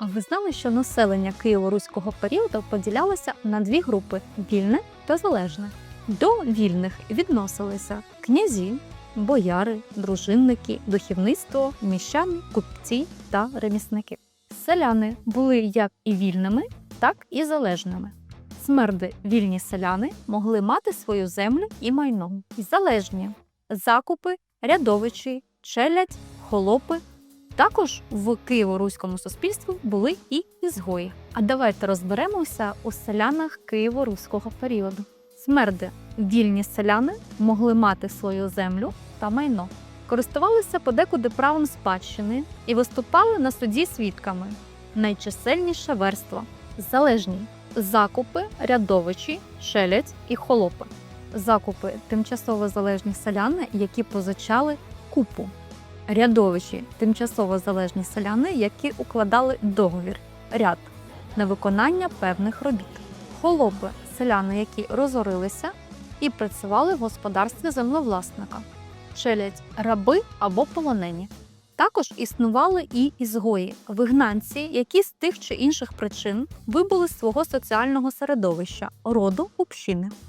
А ви знали, що населення Києво-Руського періоду поділялося на дві групи вільне та залежне. До вільних відносилися князі, бояри, дружинники, духовництво, міщани, купці та ремісники. Селяни були як і вільними, так і залежними. Смерди вільні селяни могли мати свою землю і майно. Залежні закупи, рядовичі, челядь, холопи. Також в Києво-руському суспільстві були і ізгої. А давайте розберемося у селянах Києво-руського періоду. Смерди вільні селяни могли мати свою землю та майно, користувалися подекуди правом спадщини і виступали на суді свідками. Найчисельніша верства залежні закупи, рядовичі, шелядь і холопи. Закупи тимчасово залежні селяни, які позичали купу. Рядовичі тимчасово залежні селяни, які укладали договір ряд на виконання певних робіт. Холопи селяни, які розорилися і працювали в господарстві землевласника, челядь раби або полонені. Також існували і ізгої, вигнанці, які з тих чи інших причин вибули з свого соціального середовища, роду общини.